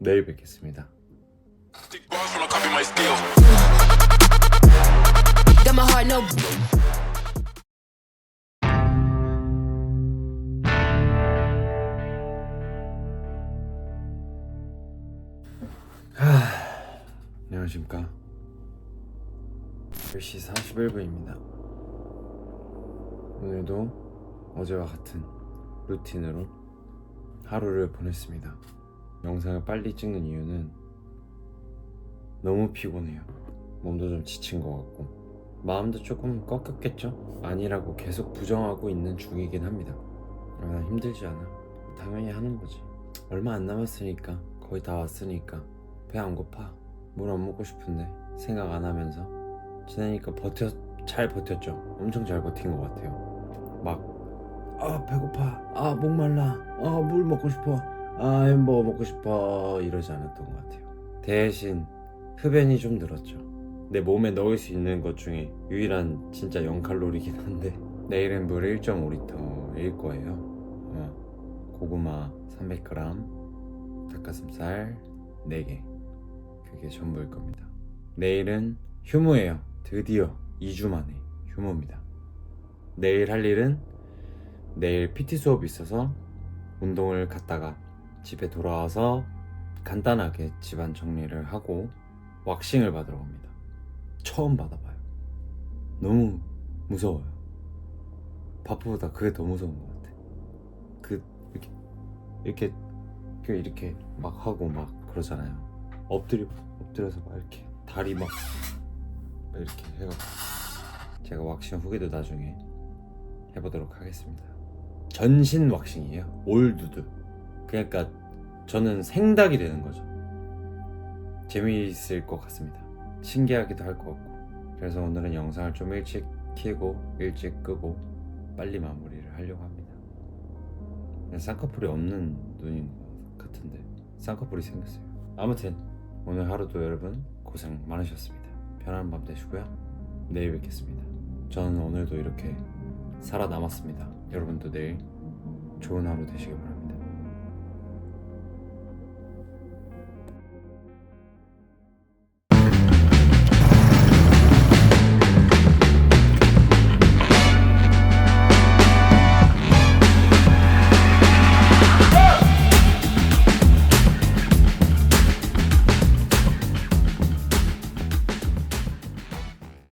내일 뵙겠습니다. 안녕하십니까? 10시 41분입니다. 오늘도 어제와 같은 루틴으로 하루를 보냈습니다 영상을 빨리 찍는 이유는 너무 피곤해요. 몸도 좀 지친 것 같고. 마음도 조금 꺾였겠죠? 아니라고 계속 부정하고 있는 중이긴 합니다. 아, 난 힘들지 않아. 당연히 하는 거지. 얼마 안 남았으니까 거의 다 왔으니까 배 안 고파. 물 안 먹고 싶은데 생각 안 하면서. 지내니까 버텨 잘 버텼죠. 엄청 잘 버틴 것 같아요. 막 아 배고파, 아 목 말라, 아 물 먹고 싶어, 아 햄버거 먹고 싶어 이러지 않았던 것 같아요. 대신 흡연이 좀 늘었죠. 내 몸에 넣을 수 있는 것 중에 유일한 진짜 0칼로리긴 한데 내일은 물 1.5리터일 거예요. 어, 고구마 300g, 닭가슴살 4개. 그게 전부일 겁니다. 내일은 휴무예요. 드디어 2주 만에 휴무입니다. 내일 할 일은 내일 PT 수업이 있어서 운동을 갔다가 집에 돌아와서 간단하게 집안 정리를 하고 왁싱을 받으러 갑니다. 처음 받아봐요. 너무 무서워요. 바프보다 그게 더 무서운 것 같아. 그 이렇게 이렇게 그 이렇게 막 하고 막 그러잖아요. 엎드려 엎드려서 막 이렇게 다리 막 이렇게 해가지고 제가 왁싱 후기도 나중에 해보도록 하겠습니다. 전신 왁싱이에요. 올 두드. 그러니까 저는 생닭이 되는 거죠. 재미있을 것 같습니다. 신기하기도 할 것 같고. 그래서 오늘은 영상을 좀 일찍 켜고 일찍 끄고 빨리 마무리를 하려고 합니다. 쌍꺼풀이 없는 눈인 것 같은데 쌍꺼풀이 생겼어요. 아무튼 오늘 하루도 여러분 고생 많으셨습니다. 편안한 밤 되시고요. 내일 뵙겠습니다. 저는 오늘도 이렇게 살아남았습니다. 여러분도 내일 좋은 하루 되시길 바랍니다.